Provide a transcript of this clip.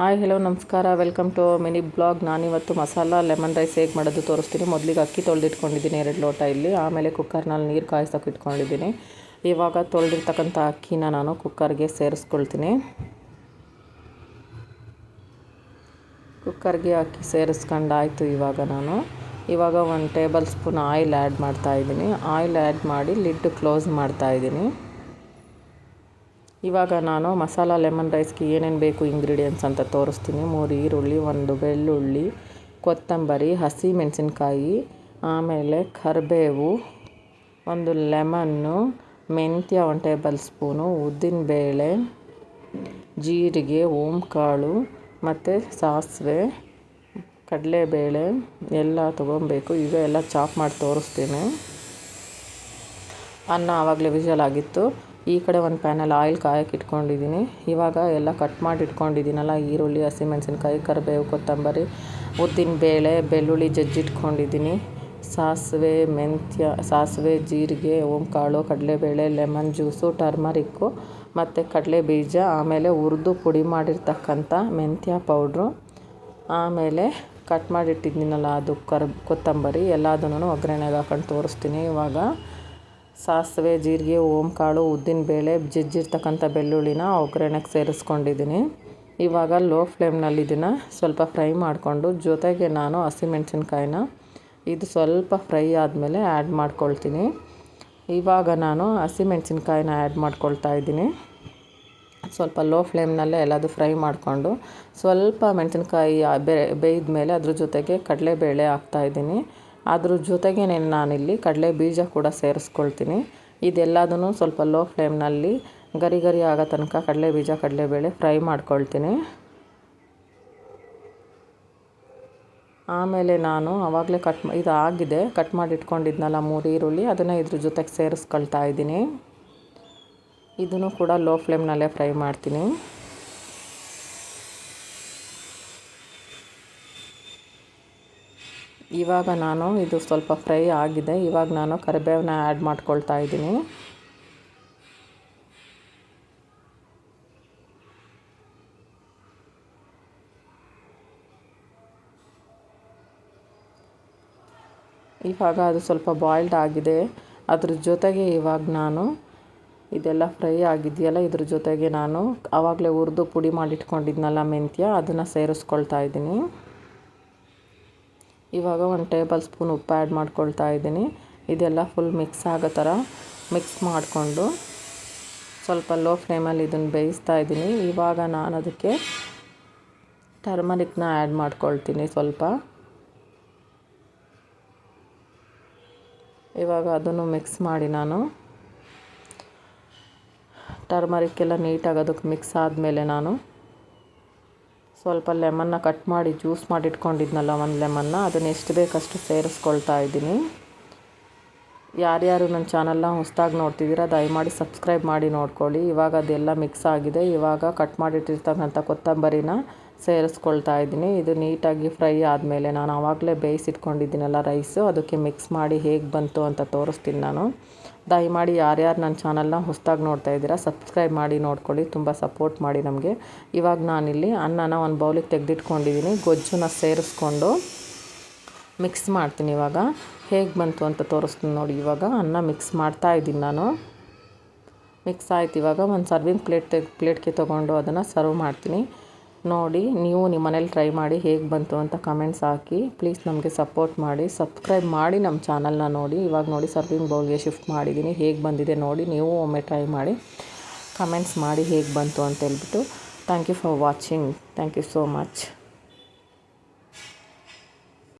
Hi hello ನಮಸ್ಕಾರ. Welcome to mini blog ನಾನಿವತ್ತು masala lemon rice ಹೇಗೆ ಮಾಡೋದು ತೋರಿಸ್ತೀನಿ. ಮೊದಲಿಗೆ ಅಕ್ಕಿ ತೊಳೆದಿಟ್ಕೊಂಡಿದ್ದೀನಿ ಎರಡು ಲೋಟ ಇಲ್ಲಿ. ಆಮೇಲೆ ಕುಕ್ಕರ್ನಲ್ಲಿ ನೀರು ಕಾಯಿಸೋಕೆ ಇಟ್ಕೊಂಡಿದ್ದೀನಿ. ಇವಾಗ ತೊಳೆದಿರ್ತಕ್ಕಂಥ ಅಕ್ಕಿನ ನಾನು ಕುಕ್ಕರ್ಗೆ ಸೇರಿಸ್ಕೊಳ್ತೀನಿ. ಕುಕ್ಕರ್ಗೆ ಅಕ್ಕಿ ಸೇರಿಸ್ಕೊಂಡಾಯಿತು ಇವಾಗ ನಾನು. ಇವಾಗ ಒಂದು ಟೇಬಲ್ ಸ್ಪೂನ್ ಆಯಿಲ್ ಆ್ಯಡ್ ಮಾಡ್ತಾಯಿದ್ದೀನಿ ಆಯಿಲ್ ಆ್ಯಡ್ ಮಾಡಿ ಲಿಡ್ ಕ್ಲೋಸ್ ಮಾಡ್ತಾಯಿದ್ದೀನಿ ಇವಾಗ ನಾನು ಮಸಾಲ ಲೆಮನ್ ರೈಸ್ಗೆ ಏನೇನು ಬೇಕು ಇಂಗ್ರೀಡಿಯೆಂಟ್ಸ್ ಅಂತ ತೋರಿಸ್ತೀನಿ. ಮೂರು, ಈರುಳ್ಳಿ, ಒಂದು ಬೆಳ್ಳುಳ್ಳಿ, ಕೊತ್ತಂಬರಿ, ಹಸಿ ಮೆಣಸಿನ್ಕಾಯಿ, ಆಮೇಲೆ ಕರಿಬೇವು, ಒಂದು ಲೆಮನ್ನು, ಮೆಂತ್ಯ ಒನ್ ಟೇಬಲ್ ಸ್ಪೂನು ಉದ್ದಿನಬೇಳೆ ಜೀರಿಗೆ, ಓಂಕಾಳು ಮತ್ತು ಸಾಸಿವೆ, ಕಡಲೆಬೇಳೆ ಎಲ್ಲ ತೊಗೊಬೇಕು. ಈಗ ಎಲ್ಲ ಚಾಪ್ ಮಾಡಿ ತೋರಿಸ್ತೀನಿ. ಅನ್ನ ಆವಾಗಲೇ ವಿಷಲ್ ಆಗಿತ್ತು. ಈ ಕಡೆ ಒಂದು ಪ್ಯಾನಲ್ಲಿ ಆಯಿಲ್ ಕಾಯಕ್ಕೆ ಇಟ್ಕೊಂಡಿದ್ದೀನಿ. ಇವಾಗ ಎಲ್ಲ ಕಟ್ ಮಾಡಿ ಇಟ್ಕೊಂಡಿದ್ದೀನಲ್ಲ, ಈರುಳ್ಳಿ, ಹಸಿಮೆಣಸಿನ್ಕಾಯಿ, ಕರಿಬೇವು, ಕೊತ್ತಂಬರಿ, ಉದ್ದಿನ ಬೇಳೆ, ಬೆಳ್ಳುಳ್ಳಿ ಜಜ್ಜಿಟ್ಕೊಂಡಿದ್ದೀನಿ ಸಾಸಿವೆ, ಮೆಂತ್ಯ, ಸಾಸಿವೆ, ಜೀರಿಗೆ, ಓಂಕಾಳು, ಕಡಲೆಬೇಳೆ ಲೆಮನ್ ಜ್ಯೂಸು ಟರ್ಮರಿಕ್ಕು ಮತ್ತು ಕಡಲೆ ಬೀಜ, ಆಮೇಲೆ ಹುರಿದು ಪುಡಿ ಮಾಡಿರ್ತಕ್ಕಂಥ ಮೆಂತ್ಯ ಪೌಡ್ರು ಆಮೇಲೆ ಕಟ್ ಮಾಡಿಟ್ಟಿದ್ದೀನಲ್ಲ ಅದು ಕರ್, ಕೊತ್ತಂಬರಿ, ಎಲ್ಲದನ್ನು ಒಗ್ಗರಣೆಗೆ ಹಾಕೊಂಡು ತೋರಿಸ್ತೀನಿ ಇವಾಗ. ಸಾಸಿವೆ, ಜೀರಿಗೆ ಓಂಕಾಳು ಬೇಳೆ, ಜಜ್ಜಿರ್ತಕ್ಕಂಥ ಬೆಳ್ಳುಳ್ಳಿನ ಒಗ್ಗರಣೆಗೆ ಸೇರಿಸ್ಕೊಂಡಿದ್ದೀನಿ. ಇವಾಗ ಲೋ ಫ್ಲೇಮ್ನಲ್ಲಿ ಇದನ್ನು ಸ್ವಲ್ಪ ಫ್ರೈ ಮಾಡಿಕೊಂಡು ಜೊತೆಗೆ ನಾನು ಹಸಿಮೆಣ್ಸಿನ್ಕಾಯಿನ ಇದು ಸ್ವಲ್ಪ ಫ್ರೈ ಆದಮೇಲೆ ಆ್ಯಡ್ ಮಾಡ್ಕೊಳ್ತೀನಿ. ಇವಾಗ ನಾನು ಹಸಿಮೆಣ್ಸಿನ್ಕಾಯಿನ ಆ್ಯಡ್ ಮಾಡ್ಕೊಳ್ತಾ ಇದ್ದೀನಿ. ಸ್ವಲ್ಪ ಲೋ ಫ್ಲೇಮ್ನಲ್ಲೇ ಎಲ್ಲದು ಫ್ರೈ ಮಾಡಿಕೊಂಡು ಸ್ವಲ್ಪ ಮೆಣಸಿನ್ಕಾಯಿ ಬೇಯ್ದ ಮೇಲೆ ಅದ್ರ ಜೊತೆಗೆ ಕಡಲೆಬೇಳೆ ಹಾಕ್ತಾಯಿದ್ದೀನಿ ಅದ್ರ ಜೊತೆಗೆ ನಾನಿಲ್ಲಿ ಕಡಲೆ ಬೀಜ ಕೂಡ ಸೇರಿಸ್ಕೊಳ್ತೀನಿ. ಇದೆಲ್ಲದನ್ನು ಸ್ವಲ್ಪ ಲೋ ಫ್ಲೇಮ್ನಲ್ಲಿ ಗರಿ ಗರಿ ಆಗೋ ತನಕ ಕಡಲೆ ಬೀಜ ಕಡಲೆಬೇಳೆ ಫ್ರೈ ಮಾಡ್ಕೊಳ್ತೀನಿ. ಆಮೇಲೆ ನಾನು ಆವಾಗಲೇ ಕಟ್ ಇದು ಆಗಿದೆ. ಕಟ್ ಮಾಡಿ ಇಟ್ಕೊಂಡಿದ್ನಲ್ಲ ಮೂರು ಈರುಳ್ಳಿ, ಅದನ್ನು ಇದ್ರ ಜೊತೆಗೆ ಸೇರಿಸ್ಕೊಳ್ತಾ ಇದ್ದೀನಿ. ಇದನ್ನು ಕೂಡ ಲೋ ಫ್ಲೇಮ್ನಲ್ಲೇ ಫ್ರೈ ಮಾಡ್ತೀನಿ. ಇವಾಗ ನಾನು ಇದು ಸ್ವಲ್ಪ ಫ್ರೈ ಆಗಿದೆ. ಇವಾಗ ನಾನು ಕರಿಬೇವನ್ನ ಆ್ಯಡ್ ಮಾಡ್ಕೊಳ್ತಾ ಇದ್ದೀನಿ. ಇವಾಗ ಅದು ಸ್ವಲ್ಪ ಬಾಯ್ಲ್ಡ್ ಆಗಿದೆ. ಅದ್ರ ಜೊತೆಗೆ ಇವಾಗ ನಾನು ಇದೆಲ್ಲ ಫ್ರೈ ಆಗಿದೆಯಲ್ಲ, ಇದ್ರ ಜೊತೆಗೆ ನಾನು ಆವಾಗಲೇ ಹುರಿದು ಪುಡಿ ಮಾಡಿಟ್ಕೊಂಡಿದ್ನಲ್ಲ ಮೆಂತ್ಯ, ಅದನ್ನು ಸೇರಿಸ್ಕೊಳ್ತಾ ಇದ್ದೀನಿ. ಇವಾಗ ಒಂದು ಟೇಬಲ್ ಸ್ಪೂನ್ ಉಪ್ಪು ಆ್ಯಡ್ ಮಾಡ್ಕೊಳ್ತಾ ಇದ್ದೀನಿ. ಇದೆಲ್ಲ ಫುಲ್ ಮಿಕ್ಸ್ ಆಗೋ ಥರ ಮಿಕ್ಸ್ ಮಾಡಿಕೊಂಡು ಸ್ವಲ್ಪ ಲೋ ಫ್ಲೇಮಲ್ಲಿ ಇದನ್ನು ಬೇಯಿಸ್ತಾ ಇದ್ದೀನಿ. ಇವಾಗ ನಾನು ಅದಕ್ಕೆ ಟರ್ಮರಿಕ್ನ ಆ್ಯಡ್ ಮಾಡ್ಕೊಳ್ತೀನಿ ಸ್ವಲ್ಪ. ಇವಾಗ ಅದನ್ನು ಮಿಕ್ಸ್ ಮಾಡಿ ನಾನು. ಟರ್ಮರಿಕ್ ಎಲ್ಲ ನೀಟಾಗಿ ಅದಕ್ಕೆ ಮಿಕ್ಸ್ ಆದಮೇಲೆ ನಾನು ಸ್ವಲ್ಪ ಲೆಮನ್ನ ಕಟ್ ಮಾಡಿ ಜ್ಯೂಸ್ ಮಾಡಿ ಇಟ್ಕೊಂಡಿದ್ನಲ್ಲ ಒಂದು ಲೆಮನ್ನ ಅದನ್ನು ಎಷ್ಟು ಬೇಕಷ್ಟು ಸೇರಿಸ್ಕೊಳ್ತಾ ಇದ್ದೀನಿ. ಯಾರ್ಯಾರು ನನ್ನ ಚಾನಲ್ನ ಹೊಸದಾಗಿ ನೋಡ್ತಿದ್ದೀರಾ, ದಯಮಾಡಿ ಸಬ್ಸ್ಕ್ರೈಬ್ ಮಾಡಿ ನೋಡ್ಕೊಳ್ಳಿ. ಇವಾಗ ಅದೆಲ್ಲ ಮಿಕ್ಸ್ ಆಗಿದೆ. ಇವಾಗ ಕಟ್ ಮಾಡಿಟ್ಟಿರ್ತಕ್ಕಂಥ ಕೊತ್ತಂಬರಿನ ಸೇರಿಸ್ಕೊಳ್ತಾ ಇದ್ದೀನಿ. ಇದು ನೀಟಾಗಿ ಫ್ರೈ ಆದಮೇಲೆ ನಾನು ಆವಾಗಲೇ ಬೇಯಿಸಿಟ್ಕೊಂಡಿದ್ದೀನಲ್ಲ ರೈಸು ಅದಕ್ಕೆ ಮಿಕ್ಸ್ ಮಾಡಿ ಹೇಗೆ ಬಂತು ಅಂತ ತೋರಿಸ್ತೀನಿ ನಾನು. ದಯಮಾಡಿ ಯಾರ್ಯಾರು ನನ್ನ ಚಾನಲ್ನ ಹೊಸ್ದಾಗಿ ನೋಡ್ತಾ ಇದ್ದೀರಾ, ಸಬ್ಸ್ಕ್ರೈಬ್ ಮಾಡಿ ನೋಡ್ಕೊಳ್ಳಿ, ತುಂಬ ಸಪೋರ್ಟ್ ಮಾಡಿ ನಮಗೆ. ಇವಾಗ ನಾನಿಲ್ಲಿ ಅನ್ನನ ಒಂದು ಬೌಲಿಗೆ ತೆಗೆದಿಟ್ಕೊಂಡಿದ್ದೀನಿ ಗೊಜ್ಜನ್ನ ಸೇರಿಸ್ಕೊಂಡು ಮಿಕ್ಸ್ ಮಾಡ್ತೀನಿ ಇವಾಗ. ಹೇಗೆ ಬಂತು ಅಂತ ತೋರಿಸ್ತೀನಿ ನೋಡಿ ಇವಾಗ, ಅನ್ನ ಮಿಕ್ಸ್ ಮಾಡ್ತಾ ಇದ್ದೀನಿ ನಾನು. ಮಿಕ್ಸ್ ಆಯ್ತು ಇವಾಗ, ಒಂದು ಸರ್ವಿಂಗ್ ಪ್ಲೇಟ್ ತೆಗೆ ಪ್ಲೇಟ್ಗೆ ತೊಗೊಂಡು ಅದನ್ನು ಸರ್ವ್ ಮಾಡ್ತೀನಿ. ನೋಡಿ, ನೀವು ನಿಮ್ಮ ಮನೇಲಿ ಟ್ರೈ ಮಾಡಿ ಹೇಗೆ ಬಂತು ಅಂತ ಕಮೆಂಟ್ಸ್ ಹಾಕಿ. ಪ್ಲೀಸ್ ನಮಗೆ ಸಪೋರ್ಟ್ ಮಾಡಿ. ಸಬ್ಸ್ಕ್ರೈಬ್ ಮಾಡಿ ನಮ್ಮ ಚಾನಲ್ನ ನೋಡಿ. ಇವಾಗ ನೋಡಿ ಸರ್ವಿಂಗ್ ಬೌಲ್ಗೆ ಶಿಫ್ಟ್ ಮಾಡಿದ್ದೀನಿ ಹೇಗೆ ಬಂದಿದೆ ನೋಡಿ. ನೀವು ಒಮ್ಮೆ ಟ್ರೈ ಮಾಡಿ ಕಮೆಂಟ್ಸ್ ಮಾಡಿ ಹೇಗೆ ಬಂತು ಅಂತ ಹೇಳ್ಬಿಟ್ಟು. Thank you for watching thank you so much